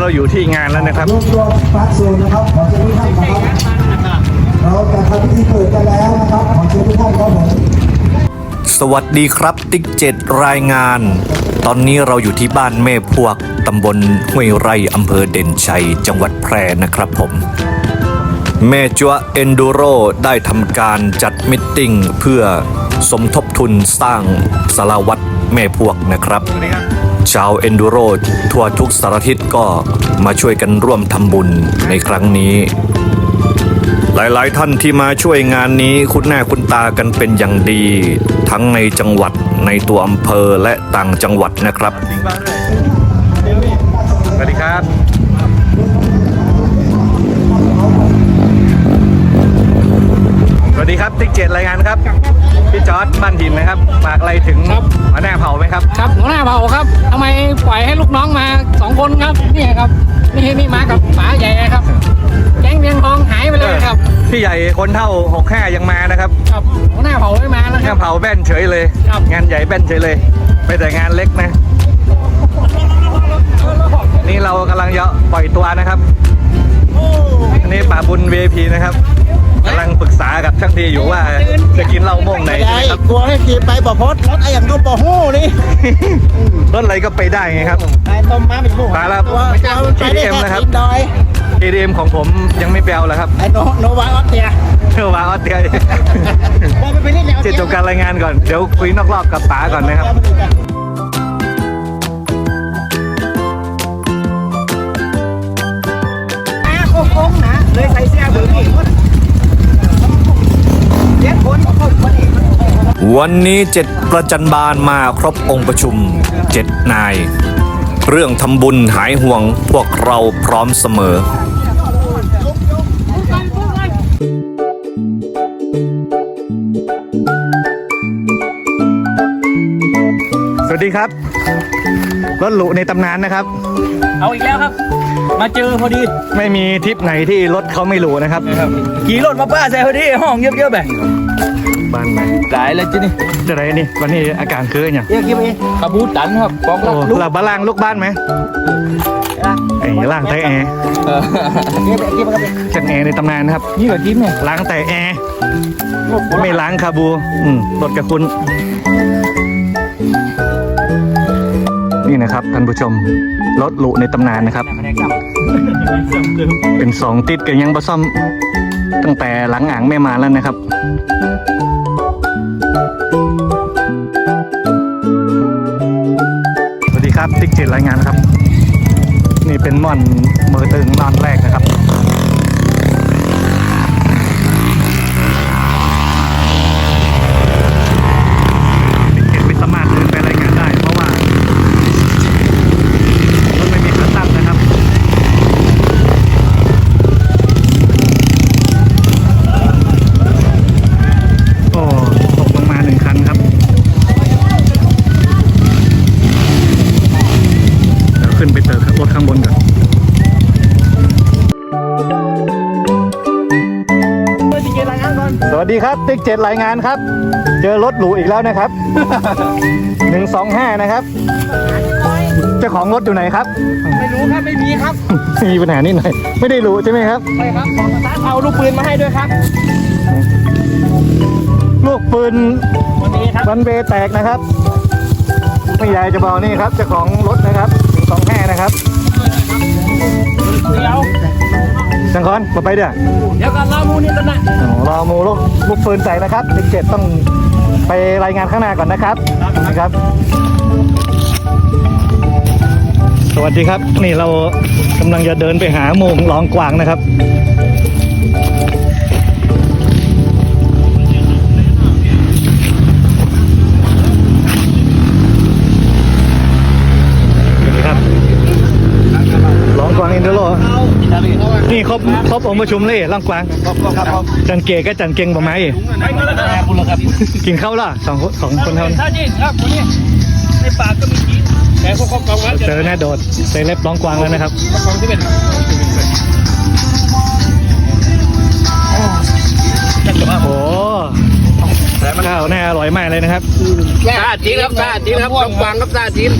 เราอยู่ที่งานแล้วนะครับรวบรวมฟาสโซนนะครับขอเชิญทุกท่านนะครับเราจะทำพิธีเปิดกันแล้วนะครับขอเชิญทุกท่านครับผมสวัสดีครับ ติ๊กเจ็ดรายงาน ตอนนี้เราอยู่ที่บ้านแม่พวกตำบลห้วยไร่อำเภอเด่นชัย จังหวัดแพร่นะครับผม แม่จัวเอนดูโรได้ทำการจัดมิทติ้งเพื่อสมทบทุนสร้างสารวัตรแม่พวกนะครับ ชาวเอนดูโรทั่วทุกสารทิศก็มาช่วยกันร่วมทำบุญในครั้งนี้ หลายๆ ท่านที่มาช่วยงานนี้คุณหน้าคุณตากันเป็นอย่างดี ทั้งในจังหวัดในตัวอำเภอและต่างจังหวัดนะครับ สวัสดีครับสวัสดีครับติ๊กเจ็ดรายงานครับ พี่จอร์ดบ้านหินนะครับฝากอะไรถึงครับ หัวหน้าเผ่าไหมครับ ครับหัวหน้าเผ่าครับทำไมปล่อยให้ลูกน้องมาสองคนครับนี่ครับ นี่นี่มากับป๋าใหญ่ครับ แก๊งเมียงทองหายไปเลยครับ พี่ใหญ่คนเท่า65ยังมานะครับครับหัวหน้าเผ่าไม่มาแล้วหคน้ารับเผาแบนเฉยเลย ครับ งานใหญ่แบนเฉยเลย ไปแต่งานเล็กนะ นี่เรากำลังจะปล่อยตัวนะครับอันนี้ป่าบุญ VIP นะครับ กำลังปรึกษากับช่างทีอยู่ว่าจะกินเหล้าโม่งไหนใช่ไหมครับกลัวให้ขี่ไปบ่พดรถไอ้อย่างก็บ่ฮู้นี่รถอะไรก็ไปได้ไงครับไอ้ต้มมาเป็นหมู่มาแล้วตัวจะเอาไปได้ ADM แค่นะครับติดดอย ADM ของผมยังไม่เปลวเลยครับไอ้โนโนวาออสเตียเทวาออสเตรียบอกไปไปนี่แล้วเจ็ดจบการรายงานก่อนเดี๋ยวคุยนอกรอบกับป๋าก่อนนะครับ วันนี้เจ็ดประจันบาลมาครบองค์ประชุมเจ็ดนาย เรื่องทำบุญหายห่วงพวกเราพร้อมเสมอ สวัสดีครับ รถหรูในตำนานนะครับ เอาอีกแล้วครับ มาเจอพอดีไม่มีทริปไหนที่รถเขาไม่หรูนะครับ ขี่รถมาป้าใส่พอดีห้องเยอะๆแบบ บ้านไหนหลายเลยจีนี่จะไรนี่วันนี้อาการคืออย่างเรียกกี่ปีขบูตันครับกองโอ้ลูกหลับบาล่างลูกบ้านไหมไอ้ล่างแต่แอร์เรียกกี่ปีครับจัดแอร์ในตำนานนะครับ นี่กับจิ๊บเนี่ยล้างแต่แอร์ไม่ล้างคาบูอืมรถกับคุณ นี่นะครับท่านผู้ชมรถหรูในตำนานนะครับ เป็นสองติดกันยังบะซ่อม ตั้งแต่หลังอ่างแม่มาแล้วนะครับ สวัสดีครับติ๊กเจ็ดรายงานครับ นี่เป็นม่อนมือตึงนอนแรก สวัสดีครับ ติ๊กเจ็ดรายงานครับ เจอรถหรูอีกแล้วนะครับหนึ่งสองห้านะครับ เจ้าของรถอยู่ไหนครับ ไม่รู้ครับ ไม่มีครับ มีปัญหานิดหน่อย ไม่ได้รู้ใช่ไหมครับ ใช่ครับของสตาร์ทเอาลูกปืนมาให้ด้วยครับ ลูกปืนวันนี้ครับวันเบแตกนะครับไม่ใหญ่จะบอกนี่ครับเจ้าของรถนะครับหนึ่งสองห้านะครับ เดี๋ยว จังคอนมาไปเด้อเดี๋ยวกันรอมูนี่กันนะอ๋อรอหมูลูกลูกปืนใส่นะครับติ๊กเจ็ดต้องไปรายงานข้างหน้าก่อนนะครับนะครับ สวัสดีครับ นี่เรากำลังจะเดินไปหาโมงลองกวางนะครับ บครบองค์ประชุมเลยลองกวางจันเกก็จันเก่งประมาณอีกกินข้าวล่ะสองคนสองคนเท่านั้นถ้าจริงครับวันนี้ในปากก็มีจีแต่พวกเขากองไว้เจอแน่โดดใส่เล็บร้องกวางแล้วนะครับกองที่เป็นโอ้ข้าวแน่อร่อยมากเลยนะครับซาจีนครับซาจีนครับกองฟังครับซาจีน